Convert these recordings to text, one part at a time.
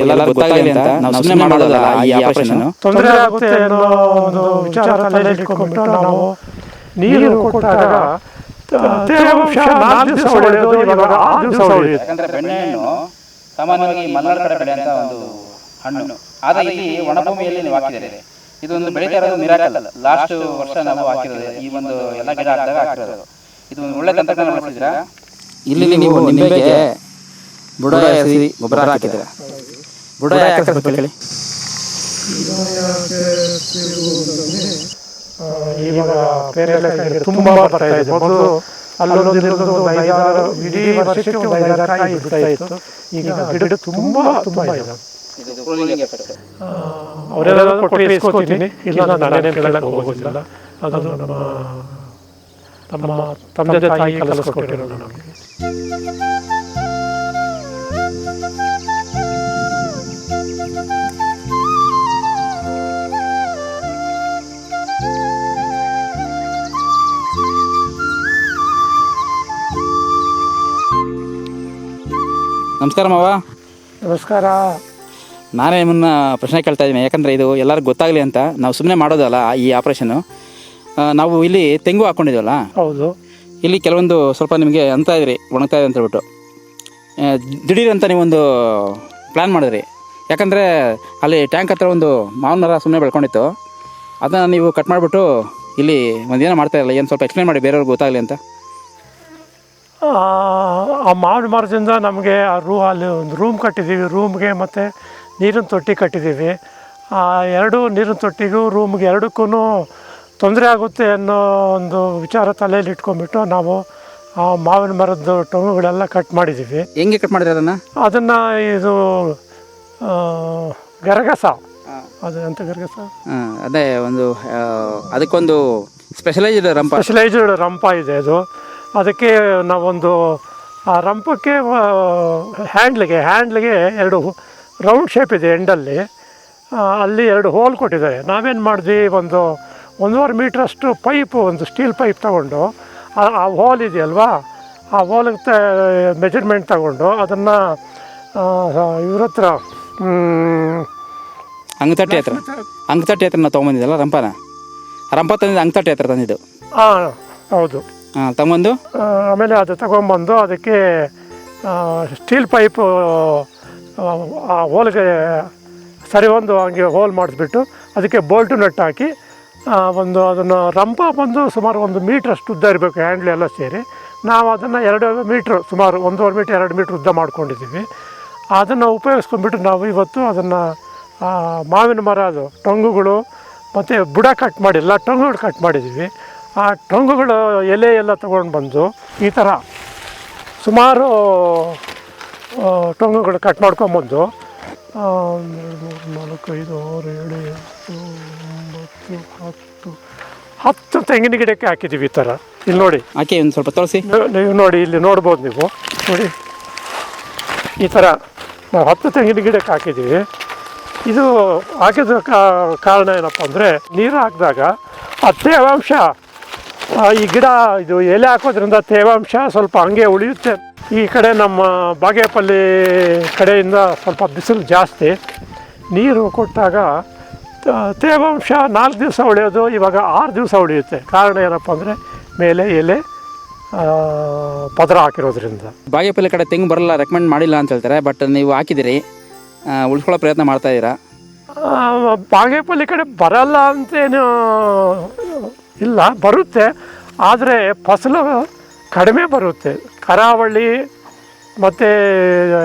ಎಲ್ಲರಿಗೂ ಗೊತ್ತಾಗಲಿ ಅಂತ ನಾವು ಸುಮ್ಮನೆ ಮಾಡೋದಲ್ಲ ಈ ಆಪರೇಷನ್ ತೊಂದರೆ ಆಗುತ್ತೆ ಅನ್ನೋ ಒಂದು ವಿಚಾರ ತಲೆಯಲ್ಲಿ ಇಟ್ಕೊಂಡ್ಬಿಟ್ಟು ನಾವು ನೀರು ಕೊಟ್ಟಾಗ ತ- ತೇವಾಂಶ ನಾಲ್ಕು ದಿವಸ ಹೊಡೆಯೋದು ಇವಾಗ ಆರು ದಿವಸ ಹೊಡೆಯುತ್ತೆ ಯಾಕಂದ್ರೆ ಬೆಣ್ಣೆಹಣ್ಣು ಸಾಮಾನ್ಯವಾಗಿ ಮಲೆನಾಡು ಕಡೆ ಬೆಳೆಯುವಂತ ಒಂದು ಹಣ್ಣು. ಆದ್ರೆ ಇಲ್ಲಿ ಒಣಭೂಮಿಯಲ್ಲಿ ನೀವು ಹಾಕಿದ್ದೀರಿ. ಇದೊಂದು ಬೆಳೀತಾ ಇರೋದು ಮಿರಾಕಲ್ ಲಾಸ್ಟ್ ವರ್ಷ ನಾವು ಹಾಕಿರೋದು ಈ ಒಂದು ಎಲ್ಲ ಗಿಡ ಹಾಕಿದಾಗ ಹಾಕಿರೋದು. ಇದು ಒಂದು ಒಳ್ಳೆ ತಂತ್ರಜ್ಞಾನ ಬಳಸಿದ್ರ ಇಲ್ಲಿ ನೀವು ನಿಂಬೆಗೆ ಬುಡ ಸೇರಿ ಗೊಬ್ಬರ ಹಾಕಿದ್ದೀರಾ? ಬುಡ ಯಾಕೆ ಇವಾಗ ಬೇರೆ ತುಂಬಾ ಬರ್ತಾ ಇದೆ. ಮೊದಲು ಅಲ್ಲೊಂದು ಇಲ್ಲೊಂದು ಒಂದು ಐದಾರು ಇಡೀ ವರ್ಷಕ್ಕೆ ಒಂದು ಐದಾರು ಕಾಯಿ ಬಿಡ್ತಾ ಇತ್ತು. ಈಗ ಗಿಡ ತುಂಬಾ ತುಂಬಾ ಇದೆ. ಅವರೆಲ್ಲ ಕೊಟ್ಟು ಇಸ್ಕೊತೀನಿ. ಇಲ್ಲ ನಾನೇ ಕೇಳಕ್ಕೆ ಹೋಗೋದಿಲ್ಲ. ಅದು ನಮ್ಮ ನಮ್ಮ ತಂದೆ ತಾಯಿ ಕಲಿಸ್ಕೊಟ್ಟಿರೋದು ನಮಗೆ. ನಮಸ್ಕಾರ ಮಾವ. ನಮಸ್ಕಾರ. ನಾನೇ ನಿಮ್ಮನ್ನ ಪ್ರಶ್ನೆ ಕೇಳ್ತಾ ಇದ್ದೀನಿ. ಯಾಕಂದರೆ ಇದು ಎಲ್ಲರಿಗೂ ಗೊತ್ತಾಗಲಿ ಅಂತ. ನಾವು ಸುಮ್ಮನೆ ಮಾಡೋದಲ್ಲ ಈ ಆಪ್ರೇಷನ್ನು ನಾವು ಇಲ್ಲಿ ತೆಂಗು ಹಾಕ್ಕೊಂಡಿದ್ದೀವಲ್ಲ ಹೌದು. ಇಲ್ಲಿ ಕೆಲವೊಂದು ಸ್ವಲ್ಪ ನಿಮಗೆ ಅಂತ ಇದ್ರಿ ಒಣಗ್ತಾ ಇದೆ ಅಂತ ಹೇಳ್ಬಿಟ್ಟು ದಿಢೀರ್ ಅಂತ ನೀವೊಂದು ಪ್ಲ್ಯಾನ್ ಮಾಡಿದ್ರಿ. ಯಾಕಂದರೆ ಅಲ್ಲಿ ಟ್ಯಾಂಕ್ ಹತ್ರ ಒಂದು ಮಾವಿನ ಮರ ಸುಮ್ಮನೆ ಬೆಳ್ಕೊಂಡಿತ್ತು. ಅದನ್ನು ನೀವು ಕಟ್ ಮಾಡಿಬಿಟ್ಟು ಇಲ್ಲಿ ಒಂದೇನೋ ಮಾಡ್ತಾ ಇರಲ್ಲ ಏನು ಸ್ವಲ್ಪ ಎಕ್ಸ್ಪ್ಲೇನ್ ಮಾಡಿ ಬೇರೆಯವ್ರಿಗೆ ಗೊತ್ತಾಗಲಿ ಅಂತ. ಆ, ಮಾವಿನ ಮರದಿಂದ ನಮಗೆ ಆ ರೂ ಅಲ್ಲಿ ಒಂದು ರೂಮ್ ಕಟ್ಟಿದ್ದೀವಿ. ರೂಮ್ಗೆ ಮತ್ತು ನೀರಿನ ತೊಟ್ಟಿ ಕಟ್ಟಿದ್ದೀವಿ. ಆ ಎರಡು ನೀರಿನ ತೊಟ್ಟಿಗೂ ರೂಮ್ಗೆ ಎರಡಕ್ಕೂ ತೊಂದರೆ ಆಗುತ್ತೆ ಅನ್ನೋ ಒಂದು ವಿಚಾರ ತಲೆಯಲ್ಲಿ ಇಟ್ಕೊಂಡ್ಬಿಟ್ಟು ನಾವು ಆ ಮಾವಿನ ಮರದ ಟೊಂಗುಗಳೆಲ್ಲ ಕಟ್ ಮಾಡಿದ್ದೀವಿ. ಹೆಂಗೆ ಕಟ್ ಮಾಡಿದ್ರೆ ಅದನ್ನು? ಅದನ್ನು ಇದು ಗರಗಸ. ಅದು ಅಂತ ಗರಗಸ? ಅದೇ ಒಂದು ಅದಕ್ಕೊಂದು ಸ್ಪೆಷಲೈಸ್ಡ್ ರಂಪ. ಸ್ಪೆಷಲೈಸ್ಡ್ ರಂಪ ಇದೆ ಅದು. ಅದಕ್ಕೆ ನಾವೊಂದು ಆ ರಂಪಕ್ಕೆ ಹ್ಯಾಂಡ್ಲಿಗೆ ಹ್ಯಾಂಡ್ಲಿಗೆ ಎರಡು ರೌಂಡ್ ಶೇಪ್ ಇದೆ ಎಂಡಲ್ಲಿ ಅಲ್ಲಿ. ಎರಡು ಹೋಲ್ ಕೊಟ್ಟಿದ್ದಾರೆ. ನಾವೇನು ಮಾಡಿದ್ವಿ ಒಂದು ಒಂದೂವರೆ ಮೀಟ್ರಷ್ಟು ಪೈಪು ಒಂದು ಸ್ಟೀಲ್ ಪೈಪ್ ತಗೊಂಡು ಆ ಹೋಲ್ ಇದೆಯಲ್ವಾ ಆ ಹೋಲಿಗೆ ತ ಮೆಜರ್ಮೆಂಟ್ ತಗೊಂಡು ಅದನ್ನು ಇವ್ರ ಹತ್ರ ಅಂಗತಟ್ಟೆ ಹತ್ರ. ಅಂಗತಟ್ಟೆ ಹತ್ರ ನಾವು ತೊಗೊಂಬಂದಿದ್ದಲ್ಲ ರಂಪನ? ರಂಪ ತಂದಿದ್ದು ಅಂಗತಟ್ಟೆ ಹತ್ರ ತಂದಿದ್ದು. ಹಾಂ ಹೌದು. ತಗೊಂಬಂದು ಆಮೇಲೆ ಅದು ತಗೊಂಬಂದು ಅದಕ್ಕೆ ಸ್ಟೀಲ್ ಪೈಪು ಆ ಹೋಲ್ಗೆ ಸರಿ ಒಂದು ಹಂಗೆ ಹೋಲ್ ಮಾಡಿಸ್ಬಿಟ್ಟು ಅದಕ್ಕೆ ಬೋಲ್ಟು ನಟ್ ಹಾಕಿ ಒಂದು ಅದನ್ನು ರಂಪ ಬಂದು ಸುಮಾರು ಒಂದು ಮೀಟ್ರಷ್ಟು ಉದ್ದ ಇರಬೇಕು ಹ್ಯಾಂಡ್ಲ್ ಎಲ್ಲ ಸೇರಿ. ನಾವು ಅದನ್ನು ಎರಡು ಮೀಟ್ರ್ ಸುಮಾರು ಒಂದೂವರೆ ಮೀಟ್ರ್ ಎರಡು ಮೀಟ್ರ್ ಉದ್ದ ಮಾಡ್ಕೊಂಡಿದ್ದೀವಿ. ಅದನ್ನು ಉಪಯೋಗಿಸ್ಕೊಂಡ್ಬಿಟ್ಟು ನಾವು ಇವತ್ತು ಅದನ್ನು ಮಾವಿನ ಮರ ಅದು, ಟೊಂಗುಗಳು, ಮತ್ತು ಬುಡ ಕಟ್ ಮಾಡಿಲ್ಲ ಟೊಂಗುಗಳು ಕಟ್ ಮಾಡಿದ್ದೀವಿ. ಆ ಟೊಂಗುಗಳು ಎಲೆ ಎಲ್ಲ ತಗೊಂಡು ಬಂದು ಈ ಥರ ಸುಮಾರು ಟೊಂಗುಗಳು ಕಟ್ ಮಾಡ್ಕೊಂಬಂದು ಆ, ಮೂರು ನಾಲ್ಕು ಐದು ಆರು ಏಳು ಎಂಟು ಒಂಬತ್ತು ಹತ್ತು ಹತ್ತು ತೆಂಗಿನ ಗಿಡಕ್ಕೆ ಹಾಕಿದ್ದೀವಿ ಈ ಥರ ಇಲ್ಲಿ ನೋಡಿ. ಹಾಕಿ ಒಂದು ಸ್ವಲ್ಪ ತೋರಿಸಿ. ನೀವು- ನೋಡಿ ಇಲ್ಲಿ ನೋಡ್ಬೋದು ನೀವು. ನೋಡಿ. ಈ ಥರ ನಾವು ಹತ್ತು ತೆಂಗಿನ ಗಿಡಕ್ಕೆ ಹಾಕಿದ್ದೀವಿ ಇದು ಹಾಕಿದ ಕಾ- ಕಾರಣ ಏನಪ್ಪ ಅಂದರೆ ನೀರು ಹಾಕಿದಾಗ ಆ ತೇವಾಂಶ ಈ ಗಿಡ ಇದು ಎಲೆ ಹಾಕೋದ್ರಿಂದ ತೇವಾಂಶ ಸ್ವಲ್ಪ ಹಂಗೆ ಉಳಿಯುತ್ತೆ. ಈ ಕಡೆ ನಮ್ಮ ಬಾಗೇಪಲ್ಲಿ ಕಡೆಯಿಂದ ಸ್ವಲ್ಪ ಬಿಸಿಲು ಜಾಸ್ತಿ. ನೀರು ಕೊಟ್ಟಾಗ ತೇವಾಂಶ ನಾಲ್ಕು ದಿವಸ ಉಳಿಯೋದು ಇವಾಗ ಆರು ದಿವಸ ಉಳಿಯುತ್ತೆ. ಕಾರಣ ಏನಪ್ಪ ಅಂದರೆ ಮೇಲೆ ಎಲೆ ಪದರ ಹಾಕಿರೋದ್ರಿಂದ. ಬಾಗೇಪಲ್ಲಿ ಕಡೆ ತೆಂಗು ಬರಲ್ಲ ರೆಕಮೆಂಡ್ ಮಾಡಿಲ್ಲ ಅಂತ ಹೇಳ್ತಾರೆ ಬಟ್ ನೀವು ಹಾಕಿದಿರಿ ಉಳ್ಕೊಳ್ಳೋ ಉಳ್ಸ್ಕೊಳ್ಳೋ ಪ್ರಯತ್ನ ಮಾಡ್ತಾ ಇದ್ದೀರಾ? ಬಾಗೇಪಲ್ಲಿ ಕಡೆ ಬರಲ್ಲ ಅಂತೇನು ಇಲ್ಲ ಬರುತ್ತೆ. ಆದರೆ ಫಸಲು ಕಡಿಮೆ ಬರುತ್ತೆ. ಕರಾವಳಿ ಮತ್ತು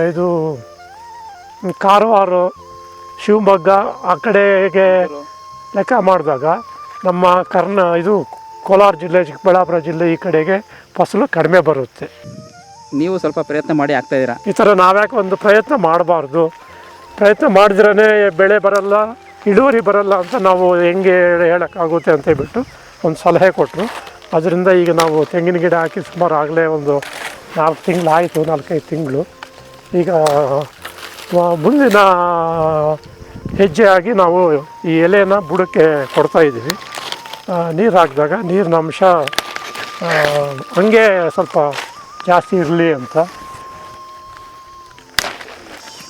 ಇದು ಕಾರವಾರ ಶಿವಮೊಗ್ಗ ಆ ಕಡೆಗೆ ಲೆಕ್ಕ ಮಾಡಿದಾಗ ನಮ್ಮ ಕರ್ನ ಇದು ಕೋಲಾರ ಜಿಲ್ಲೆ ಚಿಕ್ಕಬಳ್ಳಾಪುರ ಜಿಲ್ಲೆ ಈ ಕಡೆಗೆ ಫಸಲು ಕಡಿಮೆ ಬರುತ್ತೆ. ನೀವು ಸ್ವಲ್ಪ ಪ್ರಯತ್ನ ಮಾಡಿ ಆಗ್ತಾ ಇದ್ದೀರಾ? ಈ ಥರ ನಾವ್ಯಾಕೆ ಒಂದು ಪ್ರಯತ್ನ ಮಾಡಬಾರ್ದು? ಪ್ರಯತ್ನ ಮಾಡಿದ್ರೇ ಬೆಳೆ ಬರಲ್ಲ ಇಳುವರಿ ಬರಲ್ಲ ಅಂತ ನಾವು ಹೆಂಗೆ ಹೇಳೋಕ್ಕಾಗುತ್ತೆ ಅಂತ ಹೇಳ್ಬಿಟ್ಟು ಒಂದು ಸಲಹೆ ಕೊಟ್ಟರು. ಅದರಿಂದ ಈಗ ನಾವು ತೆಂಗಿನ ಗಿಡ ಹಾಕಿ ಸುಮಾರು ಆಗಲೇ ಒಂದು ನಾಲ್ಕು ತಿಂಗಳು ಆಯಿತು, ನಾಲ್ಕೈದು ತಿಂಗಳು. ಈಗ ಮುಂದಿನ ಹೆಜ್ಜೆಯಾಗಿ ನಾವು ಈ ಎಲೆಯನ್ನು ಬುಡಕ್ಕೆ ಕೊಡ್ತಾ ಇದ್ದೀವಿ. ನೀರು ಹಾಕಿದಾಗ ನೀರಿನ ಅಂಶ ಹಂಗೆ ಸ್ವಲ್ಪ ಜಾಸ್ತಿ ಇರಲಿ ಅಂತ.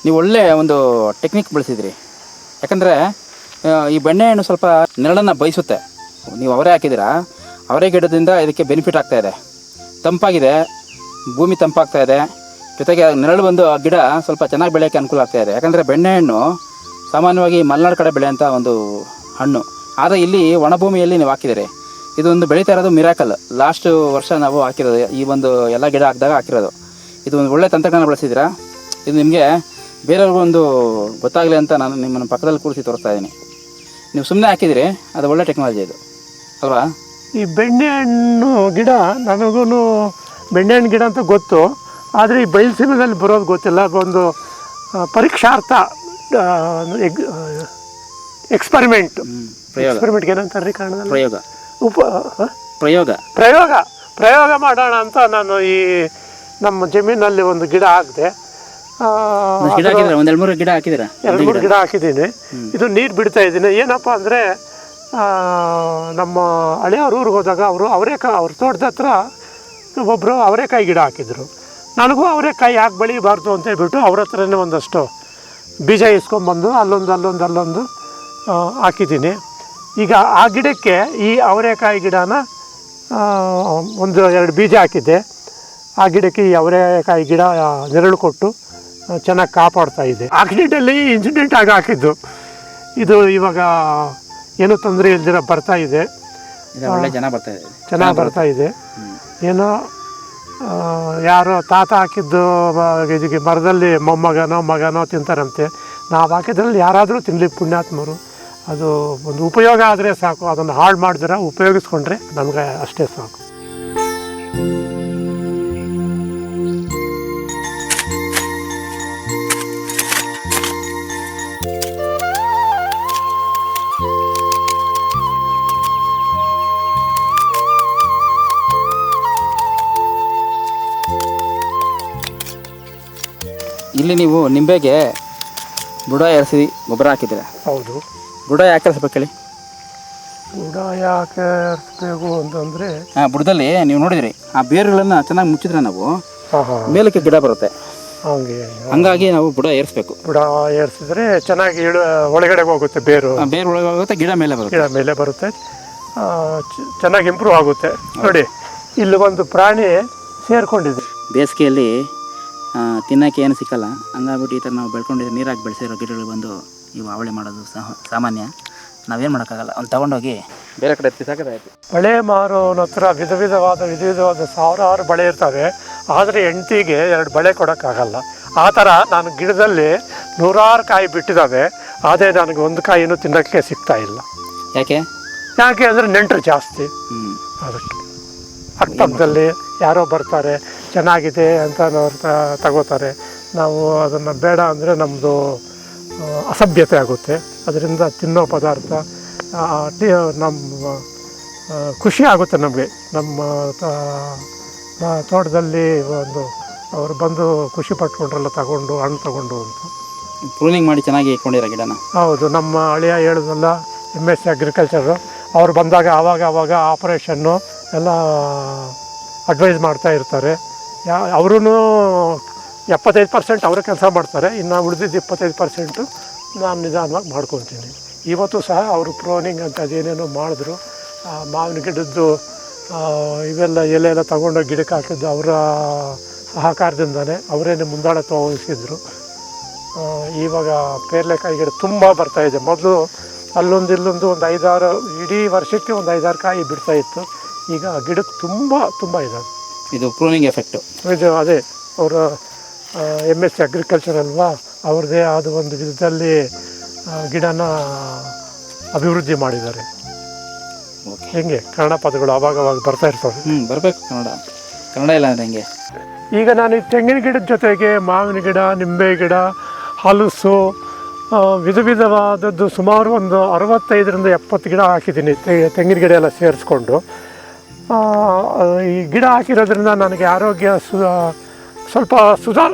ನೀವು ಒಳ್ಳೆ ಒಂದು ಟೆಕ್ನಿಕ್ ಬಳಸಿದ್ರಿ. ಯಾಕಂದರೆ ಈ ಬೆಣ್ಣೆಹಣ್ಣು ಸ್ವಲ್ಪ ನೆರಳನ್ನು ಬಯಸುತ್ತೆ. ನೀವು ಅವರೇ ಹಾಕಿದ್ದೀರಾ? ಅವರೇ ಗಿಡದಿಂದ ಇದಕ್ಕೆ ಬೆನಿಫಿಟ್ ಆಗ್ತಾ ಇದೆ. ತಂಪಾಗಿದೆ. ಭೂಮಿ ತಂಪಾಗ್ತಾ ಇದೆ. ಜೊತೆಗೆ ನೆರಳು ಬಂದು ಆ ಗಿಡ ಸ್ವಲ್ಪ ಚೆನ್ನಾಗಿ ಬೆಳೆಯೋಕ್ಕೆ ಅನುಕೂಲ ಆಗ್ತಾ ಇದೆ. ಯಾಕಂದರೆ ಬೆಣ್ಣೆಹಣ್ಣು ಸಾಮಾನ್ಯವಾಗಿ ಮಲೆನಾಡು ಕಡೆ ಬೆಳೆಯೋಂಥ ಒಂದು ಹಣ್ಣು. ಆದರೆ ಇಲ್ಲಿ ಒಣಭೂಮಿಯಲ್ಲಿ ನೀವು ಹಾಕಿದ್ದೀರಿ. ಇದೊಂದು ಬೆಳೀತಾ ಇರೋದು ಮಿರಾಕಲ್. ಲಾಸ್ಟ್ ವರ್ಷ ನಾವು ಹಾಕಿರೋದು ಈ ಒಂದು ಎಲ್ಲ ಗಿಡ ಹಾಕಿದಾಗ ಹಾಕಿರೋದು. ಇದು ಒಂದು ಒಳ್ಳೆ ತಂತ್ರಜ್ಞಾನ ಬಳಸಿದ್ದೀರಾ? ಇದು ನಿಮಗೆ ಬೇರೆಯವ್ರಿಗೊಂದು ಗೊತ್ತಾಗಲಿ ಅಂತ ನಾನು ನಿಮ್ಮನ್ನು ಪಕ್ಕದಲ್ಲಿ ಕೂರಿಸಿ ತೋರಿಸ್ತಾ ಇದ್ದೀನಿ. ನೀವು ಸುಮ್ಮನೆ ಹಾಕಿದಿರಿ ಅದು ಒಳ್ಳೆ ಟೆಕ್ನಾಲಜಿ ಇದು. ಅಲ್ವಾ? ಈ ಬೆಣ್ಣೆಹಣ್ಣು ಗಿಡ ನನಗೂ ಬೆಣ್ಣೆಹಣ್ಣು ಗಿಡ ಅಂತ ಗೊತ್ತು. ಆದರೆ ಈ ಬಯಲುಸೀಮೆನಲ್ಲಿ ಬರೋದು ಗೊತ್ತಿಲ್ಲ. ಒಂದು ಪರೀಕ್ಷಾರ್ಥ ಎಕ್ಸ್ಪರಿಮೆಂಟ್ ಎಕ್ಸ್ಪರಿಮೆಂಟ್ ಏನಂತಾರೆ ಕನ್ನಡದಲ್ಲಿ ಪ್ರಯೋಗ. ಉಪ ಪ್ರಯೋಗ. ಪ್ರಯೋಗ. ಪ್ರಯೋಗ ಮಾಡೋಣ ಅಂತ ನಾನು ಈ ನಮ್ಮ ಜಮೀನಲ್ಲಿ ಒಂದು ಗಿಡ ಹಾಕಿದೆ. ಗಿಡ ಹಾಕಿದ್ರೆ ಒಂದೆರಡು ಮೂರು ಗಿಡ ಹಾಕಿದ್ದೀರಾ? ಎರಡು ಮೂರು ಗಿಡ. ಹಾಕಿದ್ದೀನಿ. ಇದು ನೀರು ಬಿಡ್ತಾ ಇದ್ದೀನಿ. ಏನಪ್ಪ ಅಂದರೆ ನಮ್ಮ ಹಳೆಯವ್ರ ಊರಿಗೆ ಹೋದಾಗ ಅವರು ಅವರೇಕಾಯಿ ಅವ್ರ ತೋಟದ ಹತ್ರ ಒಬ್ಬರು ಅವರೇಕಾಯಿ ಗಿಡ ಹಾಕಿದ್ರು. ನನಗೂ ಅವರೇಕಾಯಿ ಯಾಕೆ ಬೆಳಿಬಾರ್ದು ಅಂತ ಹೇಳ್ಬಿಟ್ಟು ಅವ್ರ ಹತ್ರನೇ ಒಂದಷ್ಟು ಬೀಜ ಇಸ್ಕೊಂಬಂದು ಅಲ್ಲೊಂದು ಅಲ್ಲೊಂದು ಅಲ್ಲೊಂದು ಹಾಕಿದ್ದೀನಿ. ಈಗ ಆ ಗಿಡಕ್ಕೆ ಈ ಅವರೇಕಾಯಿ ಗಿಡನ ಒಂದು ಎರಡು ಬೀಜ ಹಾಕಿದ್ದೆ. ಆ ಗಿಡಕ್ಕೆ ಈ ಅವರೇಕಾಯಿ ಗಿಡ ನೆರಳು ಕೊಟ್ಟು ಚೆನ್ನಾಗಿ ಕಾಪಾಡ್ತಾ ಇದೆ ಆಕ್ಸಿಡೆಂಟಲ್ಲಿ ಇನ್ಸಿಡೆಂಟ್ ಆಗಿ ಹಾಕಿದ್ದು. ಇದು ಇವಾಗ ಏನೂ ತೊಂದರೆ ಇಲ್ದಿರ ಬರ್ತಾ ಇದೆ. ಒಳ್ಳೆ ಜನ ಬರ್ತಾ ಇದೆ. ಚೆನ್ನಾಗಿ ಬರ್ತಾ ಇದೆ. ಏನೋ ಯಾರೋ ತಾತ ಹಾಕಿದ್ದು ಇದಕ್ಕೆ ಮರದಲ್ಲಿ ಮೊಮ್ಮಗನೋ ಮಗನೋ ತಿಂತಾರಂತೆ. ನಾವು ಹಾಕಿದ್ರಲ್ಲಿ ಯಾರಾದರೂ ತಿನ್ನಲಿ ಪುಣ್ಯಾತ್ಮರು. ಅದು ಒಂದು ಉಪಯೋಗ ಆದರೆ ಸಾಕು. ಅದನ್ನು ಹಾಳು ಮಾಡಿದ್ರೆ ಉಪಯೋಗಿಸ್ಕೊಂಡ್ರೆ ನಮಗೆ ಅಷ್ಟೇ ಸಾಕು. ಇಲ್ಲಿ ನೀವು ನಿಂಬೆಗೆ ಬುಡ ಎರಸಿ ಗೊಬ್ಬರ ಹಾಕಿದ್ದೀರಾ? ಹೌದು. ಬುಡ ಯಾಕೆ ಎರಸ್ಬೇಕು ಹೇಳಿ? ಬುಡ ಯಾಕೆ ಎರಸ್ಬೇಕು ಅಂತಂದರೆ ಆ ಬುಡದಲ್ಲಿ ನೀವು ನೋಡಿದ್ರಿ ಆ ಬೇರುಗಳನ್ನು ಚೆನ್ನಾಗಿ ಮುಚ್ಚಿದ್ರೆ ನಾವು ಮೇಲಕ್ಕೆ ಗಿಡ ಬರುತ್ತೆ. ಹಂಗೆ ಹಂಗಾಗಿ ನಾವು ಬುಡ ಏರಿಸ್ಬೇಕು ಬುಡ ಏರಿಸಿದ್ರೆ ಚೆನ್ನಾಗಿ ಇಳು ಒಳಗಡೆ ಹೋಗುತ್ತೆ ಬೇರು. ಬೇರು ಒಳಗೋಗುತ್ತೆ ಗಿಡ ಮೇಲೆ ಬರುತ್ತೆ. ಗಿಡ ಮೇಲೆ ಬರುತ್ತೆ. ಚೆನ್ನಾಗಿ ಇಂಪ್ರೂವ್ ಆಗುತ್ತೆ. ನೋಡಿ ಇಲ್ಲಿ ಒಂದು ಪ್ರಾಣಿ ಸೇರ್ಕೊಂಡಿದೆ. ಬೇಸಿಗೆಯಲ್ಲಿ ತಿನ್ನಕ್ಕೆ ಏನು ಸಿಕ್ಕಲ್ಲ. ಹಂಗಾಗ್ಬಿಟ್ಟು ಈ ಥರ ನಾವು ಬೆಳ್ಕೊಂಡಿರೋ ನೀರಾಗಿ ಬೆಳೆಸಿರೋ ಗಿಡಗಳು ಬಂದು ಇವು ಅವಳಿ ಮಾಡೋದು ಸಹ ಸಾಮಾನ್ಯ. ನಾವೇನು ಮಾಡೋಕ್ಕಾಗಲ್ಲ. ಅವ್ನು ತೊಗೊಂಡೋಗಿ ಬೇರೆ ಕಡೆ ಎತ್ತಿಸಾಕದಾಯ್ತು ಬಳೆ ಮಾರೋನ ಹತ್ರ ವಿಧ ವಿಧವಾದ ವಿಧ ವಿಧವಾದ ಸಾವಿರಾರು ಬಳೆ ಇರ್ತವೆ. ಆದರೆ ಹೆಂಡತಿಗೆ ಎರಡು ಬಳೆ ಕೊಡೋಕ್ಕಾಗಲ್ಲ. ಆ ಥರ ನಾನು ಗಿಡದಲ್ಲಿ ನೂರಾರು ಕಾಯಿ ಬಿಟ್ಟಿದ್ದಾವೆ. ಆದರೆ ನನಗೆ ಒಂದು ಕಾಯಿನೂ ತಿನ್ನೋಕ್ಕೆ ಸಿಗ್ತಾ ಇಲ್ಲ. ಯಾಕೆ? ಯಾಕೆ ಅಂದರೆ ನೆಂಟರು ಜಾಸ್ತಿ. ಹ್ಞೂ ಅದಕ್ಕೆ. ಅಕ್ಕಪಕ್ಕದಲ್ಲಿ ಯಾರೋ ಬರ್ತಾರೆ ಚೆನ್ನಾಗಿದೆ ಅಂತ ಅವ್ರು ತಗೋತಾರೆ. ನಾವು ಅದನ್ನು ಬೇಡ ಅಂದರೆ ನಮ್ಮದು ಅಸಭ್ಯತೆ ಆಗುತ್ತೆ. ಅದರಿಂದ ತಿನ್ನೋ ಪದಾರ್ಥ ಟಿ- ನಮ್ಮ ಖುಷಿ ಆಗುತ್ತೆ ನಮಗೆ. ನಮ್ಮ ತೋಟದಲ್ಲಿ ಒಂದು ಅವರು ಬಂದು ಖುಷಿ ಪಟ್ಕೊಂಡ್ರಲ್ಲ ತಗೊಂಡು ಹಣ್ಣು ತಗೊಂಡು ಅಂತ. ಪ್ರೂನಿಂಗ್ ಮಾಡಿ ಚೆನ್ನಾಗಿ ಇಟ್ಕೊಂಡಿರೋ ಗಿಡನ? ಹೌದು ನಮ್ಮ ಹಳೆಯ ಹೇಳೋದಲ್ಲ ಎಂ ಎಸ್ ಸಿ ಅಗ್ರಿಕಲ್ಚರು ಅವ್ರು ಬಂದಾಗ ಆವಾಗ ಆವಾಗ ಆಪರೇಷನ್ನು ಎಲ್ಲ ಅಡ್ವೈಸ್ ಮಾಡ್ತಾ ಇರ್ತಾರೆ. ಯಾ ಅವರೂ ಎಪ್ಪತ್ತೈದು ಪರ್ಸೆಂಟ್ ಅವರೇ ಕೆಲಸ ಮಾಡ್ತಾರೆ. ಇನ್ನು ಉಳಿದಿದ್ದು ಇಪ್ಪತ್ತೈದು ಪರ್ಸೆಂಟು ನಾನು ನಿಧಾನವಾಗಿ ಮಾಡ್ಕೊತೀನಿ ಇವತ್ತು ಸಹ ಅವರು ಪ್ರೋನಿಂಗ್ ಅಂತ ಅದೇನೇನೋ ಮಾಡಿದ್ರು. ಮಾವಿನ ಗಿಡದ್ದು ಇವೆಲ್ಲ ಎಲೆ ಎಲ್ಲ ತೊಗೊಂಡೋಗಿ ಗಿಡಕ್ಕೆ ಹಾಕಿದ್ದು ಅವರ ಸಹಕಾರದಿಂದನೇ ಅವರೇನೆ ಮುಂದಾಳತ್ವ ವಹಿಸಿದ್ರು. ಆ, ಇವಾಗ ಪೇರ್ಲೆಕಾಯಿ ಗಿಡ ತುಂಬ ಬರ್ತಾ ಇದೆ. ಮೊದಲು ಅಲ್ಲೊಂದು ಇಲ್ಲೊಂದು ಒಂದು ಐದಾರು ಇಡೀ ವರ್ಷಕ್ಕೆ ಒಂದು ಐದಾರು ಕಾಯಿ ಬಿಡ್ತಾ ಈಗ ಗಿಡಕ್ಕೆ ತುಂಬ ತುಂಬ ಇದೆ ಇದು ಪ್ರೂನಿಂಗ್ ಎಫೆಕ್ಟು. ಇದು ಅದೇ ಅವರ ಎಂ ಎಸ್ ಸಿ ಅಗ್ರಿಕಲ್ಚರ್ ಅಲ್ವಾ ಅವ್ರದ್ದೇ ಆದ ಒಂದು ವಿಧದಲ್ಲಿ ಗಿಡನ ಅಭಿವೃದ್ಧಿ ಮಾಡಿದ್ದಾರೆ. ಹೆಂಗೆ? ಕನ್ನಡ ಪದಗಳು ಅವಾಗ ಅವಾಗ ಬರ್ತಾ ಇರ್ತವೆ. ಹ್ಞೂ ಬರಬೇಕು ಕನ್ನಡ. ಕನ್ನಡ ಇಲ್ಲ ಅಂದ್ರೆ ಹೆಂಗೆ? ಈಗ ನಾನು ಈ ತೆಂಗಿನ ಗಿಡದ ಜೊತೆಗೆ ಮಾವಿನ ಗಿಡ ನಿಂಬೆ ಗಿಡ ಹಲಸು ವಿಧ ವಿಧವಾದದ್ದು ಸುಮಾರು ಒಂದು ಅರವತ್ತೈದರಿಂದ ಎಪ್ಪತ್ತು ಗಿಡ ಹಾಕಿದ್ದೀನಿ. ತೆಂಗಿನ ಗಿಡ ಎಲ್ಲ ಸೇರಿಸ್ಕೊಂಡು. ಈ ಗಿಡ ಹಾಕಿರೋದ್ರಿಂದ ನನಗೆ ಆರೋಗ್ಯ ಸು ಸ್ವಲ್ಪ ಸುಧಾರ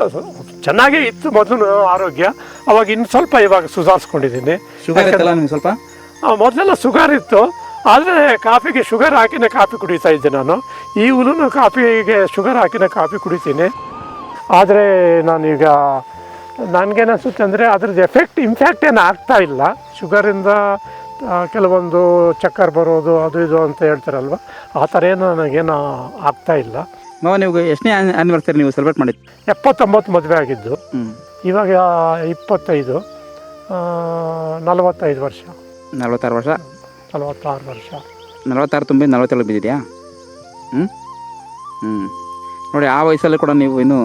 ಚೆನ್ನಾಗೇ ಇತ್ತು ಮೊದಲು ಆರೋಗ್ಯ. ಅವಾಗ ಇನ್ನು ಸ್ವಲ್ಪ ಇವಾಗ ಸುಧಾರಿಸ್ಕೊಂಡಿದ್ದೀನಿ. ಸ್ವಲ್ಪ? ಮೊದಲೆಲ್ಲ ಶುಗರ್ ಇತ್ತು. ಆದರೆ ಕಾಫಿಗೆ ಶುಗರ್ ಹಾಕಿನೇ ಕಾಫಿ ಕುಡಿತಾ ಇದ್ದೆ ನಾನು. ಈ ಹುಲ್ಲೂ ಕಾಫಿಗೆ ಶುಗರ್ ಹಾಕಿನೇ ಕಾಫಿ ಕುಡಿತೀನಿ. ಆದರೆ ನಾನೀಗ ನನಗೇನಿಸುತ್ತೆ ಅಂದರೆ ಅದ್ರದ್ದು ಎಫೆಕ್ಟ್ ಇಂಪ್ಯಾಕ್ಟ್ ಏನು ಆಗ್ತಾ ಇಲ್ಲ. ಶುಗರಿಂದ ಕೆಲವೊಂದು ಚಕ್ಕರ್ ಬರೋದು ಅದು ಇದು ಅಂತ ಹೇಳ್ತಾರಲ್ವ? ಆ ಥರ ಏನು ನನಗೇನು ಆಗ್ತಾ ಇಲ್ಲ. ಮಾವ ನೀವು ಎಷ್ಟನೇ ಆ್ಯನಿವರ್ಸರಿ ನೀವು ಸೆಲೆಬ್ರೇಟ್ ಮಾಡಿದ್ದು? ಎಪ್ಪತ್ತೊಂಬತ್ತು ಮದುವೆ ಆಗಿದ್ದು. ಹ್ಞೂ ಇವಾಗ ಇಪ್ಪತ್ತೈದು ನಲವತ್ತೈದು ವರ್ಷ. ನಲವತ್ತಾರು ವರ್ಷ? ನಲವತ್ತಾರು ವರ್ಷ. ನಲವತ್ತಾರು ತುಂಬಿ ನಲವತ್ತೇಳು ಬಿದ್ದಿದೆಯಾ? ಹ್ಞೂ ಹ್ಞೂ ನೋಡಿ ಆ ವಯಸ್ಸಲ್ಲೂ ಕೂಡ ನೀವು ಇನ್ನೂ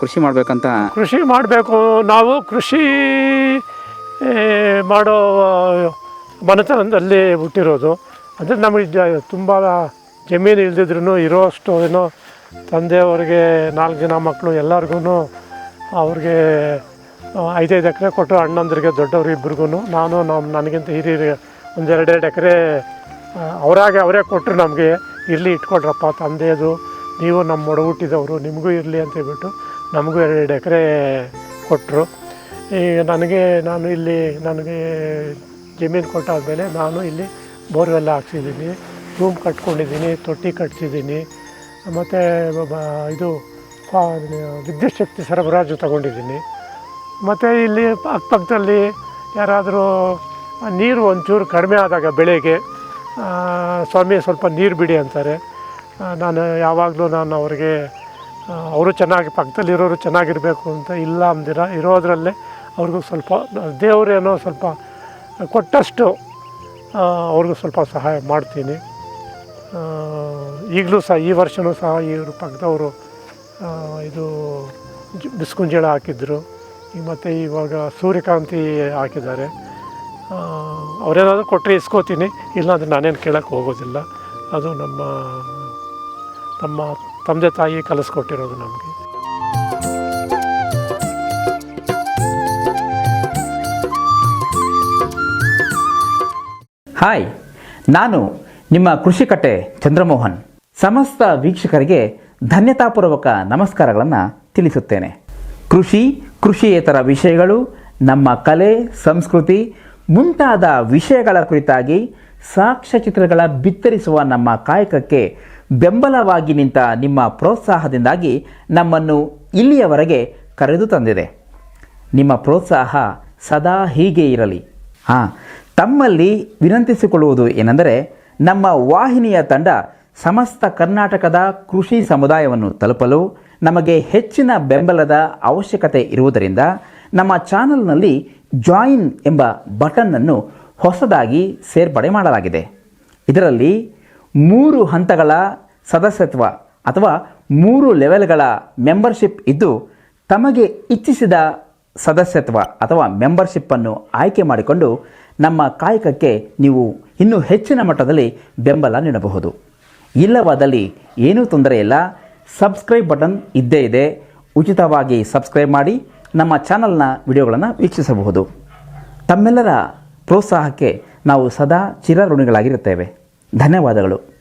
ಕೃಷಿ ಮಾಡಬೇಕಂತ ಕೃಷಿ ಮಾಡಬೇಕು. ನಾವು ಕೃಷಿ ಮಾಡೋ ಮನೆತನದಲ್ಲಿ ಹುಟ್ಟಿರೋದು. ಅಂದರೆ ನಮಗೆ ಜ, ತುಂಬ ಜಮೀನು ಇಲ್ದಿದ್ರೂ ಇರೋ ಅಷ್ಟು ಏನೋ ತಂದೆಯವ್ರಿಗೆ ನಾಲ್ಕು ಜನ ಮಕ್ಕಳು ಎಲ್ಲರಿಗೂ ಅವ್ರಿಗೆ ಐದೈದು ಎಕರೆ ಕೊಟ್ಟು ಅಣ್ಣಂದ್ರಿಗೆ ದೊಡ್ಡವ್ರು ಇಬ್ರಿಗೂ ನಾನು ನಮ್ಮ ನನಗಿಂತ ಹಿರಿಯರಿಗೆ ಒಂದೆರಡೆರಡು ಎಕರೆ ಅವರಾಗೆ ಅವರೇ ಕೊಟ್ಟರು ನಮಗೆ. ಇರಲಿ ಇಟ್ಕೊಡ್ರಪ್ಪ ತಂದೆಯದು. ನೀವು ನಮ್ಮ ಹುಟ್ಟಿದವರು ನಿಮಗೂ ಇರಲಿ ಅಂತ ಹೇಳ್ಬಿಟ್ಟು ನಮಗೂ ಎರಡು ಎಕರೆ ಕೊಟ್ಟರು ಈಗ ನನಗೆ ನಾನು ಇಲ್ಲಿ ನನಗೆ ಜಮೀನು ಕೊಟ್ಟಾದಮೇಲೆ ನಾನು ಇಲ್ಲಿ ಬೋರ್ವೆಲ್ಲ ಹಾಕ್ಸಿದ್ದೀನಿ, ರೂಮ್ ಕಟ್ಕೊಂಡಿದ್ದೀನಿ, ತೊಟ್ಟಿ ಕಟ್ಸಿದ್ದೀನಿ, ಮತ್ತು ಇದು ಫಾ- ವಿದ್ಯುತ್ ಶಕ್ತಿ ಸರಬರಾಜು ತಗೊಂಡಿದ್ದೀನಿ. ಮತ್ತು ಇಲ್ಲಿ ಅಕ್ಕಪಕ್ಕದಲ್ಲಿ ಯಾರಾದರೂ ನೀರು ಒಂಚೂರು ಕಡಿಮೆ ಆದಾಗ ಬೆಳೆಗೆ ಸ್ವಾಮಿ ಸ್ವಲ್ಪ ನೀರು ಬಿಡಿ ಅಂತಾರೆ. ನಾನು ಯಾವಾಗಲೂ ನಾನು ಅವ್ರಿಗೆ ಅವರು ಚೆನ್ನಾಗಿ ಪಕ್ಕದಲ್ಲಿರೋರು ಚೆನ್ನಾಗಿರಬೇಕು ಅಂತ ಇಲ್ಲ ಅಂದಿರ, ಇರೋದ್ರಲ್ಲೇ ಅವ್ರಿಗೂ ಸ್ವಲ್ಪ ದೇವರೇನೋ ಸ್ವಲ್ಪ ಕೊಟ್ಟಷ್ಟು ಅವ್ರಿಗೂ ಸ್ವಲ್ಪ ಸಹಾಯ ಮಾಡ್ತೀನಿ. ಈಗಲೂ ಸಹ, ಈ ವರ್ಷವೂ ಸಹ ಇವರು ಪಕ್ಕದವರು ಇದು ಬಿಸ್ಕುಂಜೇಳ ಹಾಕಿದ್ರು. ಮತ್ತು ಇವಾಗ ಸೂರ್ಯಕಾಂತಿ ಹಾಕಿದ್ದಾರೆ. ಅವರೇನಾದರೂ ಕೊಟ್ಟರೆ ಇಸ್ಕೋತೀನಿ. ಇಲ್ಲಾಂದರೆ ನಾನೇನು ಕೇಳೋಕ್ಕೆ ಹೋಗೋದಿಲ್ಲ. ಅದು ನಮ್ಮ ನಮ್ಮ ತಂದೆ ತಾಯಿ ಕಲಿಸ್ಕೊಟ್ಟಿರೋದು ನಮಗೆ. ಹಾಯ್, ನಾನು ನಿಮ್ಮ ಕೃಷಿಕಟ್ಟೆ ಚಂದ್ರಮೋಹನ್. ಸಮಸ್ತ ವೀಕ್ಷಕರಿಗೆ ಧನ್ಯತಾಪೂರ್ವಕ ನಮಸ್ಕಾರಗಳನ್ನು ತಿಳಿಸುತ್ತೇನೆ. ಕೃಷಿ, ಕೃಷಿಯೇತರ ವಿಷಯಗಳು, ನಮ್ಮ ಕಲೆ, ಸಂಸ್ಕೃತಿ ಮುಂತಾದ ವಿಷಯಗಳ ಕುರಿತಾಗಿ ಸಾಕ್ಷ್ಯಚಿತ್ರಗಳ ಬಿತ್ತರಿಸುವ ನಮ್ಮ ಕಾಯಕಕ್ಕೆ ಬೆಂಬಲವಾಗಿ ನಿಂತ ನಿಮ್ಮ ಪ್ರೋತ್ಸಾಹದಿಂದಾಗಿ ನಮ್ಮನ್ನು ಇಲ್ಲಿಯವರೆಗೆ ಕರೆದು ತಂದಿದೆ. ನಿಮ್ಮ ಪ್ರೋತ್ಸಾಹ ಸದಾ ಹೀಗೆ ಇರಲಿ. ಹಾಂ, ತಮ್ಮಲ್ಲಿ ವಿನಂತಿಸಿಕೊಳ್ಳುವುದು ಏನೆಂದರೆ ನಮ್ಮ ವಾಹಿನಿಯ ತಂಡ ಸಮಸ್ತ ಕರ್ನಾಟಕದ ಕೃಷಿ ಸಮುದಾಯವನ್ನು ತಲುಪಲು ನಮಗೆ ಹೆಚ್ಚಿನ ಬೆಂಬಲದ ಅವಶ್ಯಕತೆ ಇರುವುದರಿಂದ ನಮ್ಮ ಚಾನಲ್ನಲ್ಲಿ ಜಾಯಿನ್ ಎಂಬ ಬಟನ್ನನ್ನು ಹೊಸದಾಗಿ ಸೇರ್ಪಡೆ ಮಾಡಲಾಗಿದೆ. ಇದರಲ್ಲಿ ಮೂರು ಹಂತಗಳ ಸದಸ್ಯತ್ವ ಅಥವಾ ಮೂರು ಲೆವೆಲ್ಗಳ ಮೆಂಬರ್ಶಿಪ್ ಇದ್ದು ತಮಗೆ ಇಚ್ಛಿಸಿದ ಸದಸ್ಯತ್ವ ಅಥವಾ ಮೆಂಬರ್ಶಿಪ್ಪನ್ನು ಆಯ್ಕೆ ಮಾಡಿಕೊಂಡು ನಮ್ಮ ಕಾಯಕಕ್ಕೆ ನೀವು ಇನ್ನೂ ಹೆಚ್ಚಿನ ಮಟ್ಟದಲ್ಲಿ ಬೆಂಬಲ ನೀಡಬಹುದು. ಇಲ್ಲವಾದಲ್ಲಿ ಏನೂ ತೊಂದರೆ ಇಲ್ಲ. ಸಬ್ಸ್ಕ್ರೈಬ್ ಬಟನ್ ಇದ್ದೇ ಇದೆ. ಉಚಿತವಾಗಿ ಸಬ್ಸ್ಕ್ರೈಬ್ ಮಾಡಿ ನಮ್ಮ ಚಾನಲ್ನ ವಿಡಿಯೋಗಳನ್ನು ವೀಕ್ಷಿಸಬಹುದು. ತಮ್ಮೆಲ್ಲರ ಪ್ರೋತ್ಸಾಹಕ್ಕೆ ನಾವು ಸದಾ ಚಿರಋಣಿಗಳಾಗಿರುತ್ತೇವೆ. ಧನ್ಯವಾದಗಳು.